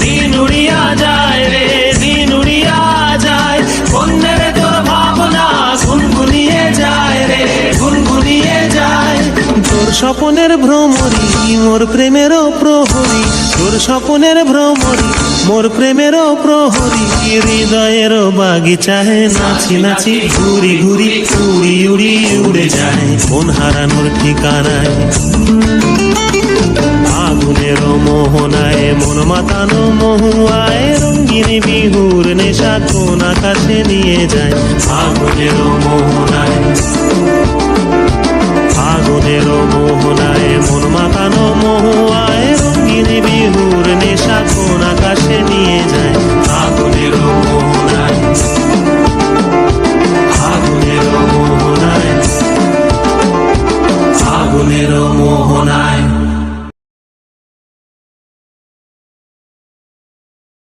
দিন উড়িয়া যায় রে দিন উড়িয়া যায়। তোর ভাবনা গুনগুনিয়ে যায় রে গুনগুনিয়ে যায়। তোর স্বপনের ভ্রমরি, মোর প্রেমের প্রহরী। তোর স্বপনের ভ্রমরি, মোর প্রেমেরও প্রহরী। হৃদয়ের বাগিচায় নাচি নাচি ঘুরি ঘুরি উড়ি উড়ি উড়ে যায়। মন হারানোর ঠিকানায়। আগুনের মোহনায়, মন মাতানো মহুয়ায়, রঙিন বিহুর নেশা কোন আকাশে নিয়ে যায়। আগুনের মোহনায় আগুনের মোহনায়, মন মাতানো মহুয়ায়, রঙিন বিহুর নেশা কোন আকাশে নিয়ে যায়। আগুনের মোহনায় আগুনের মোহনায় আগুনের মোহনায়।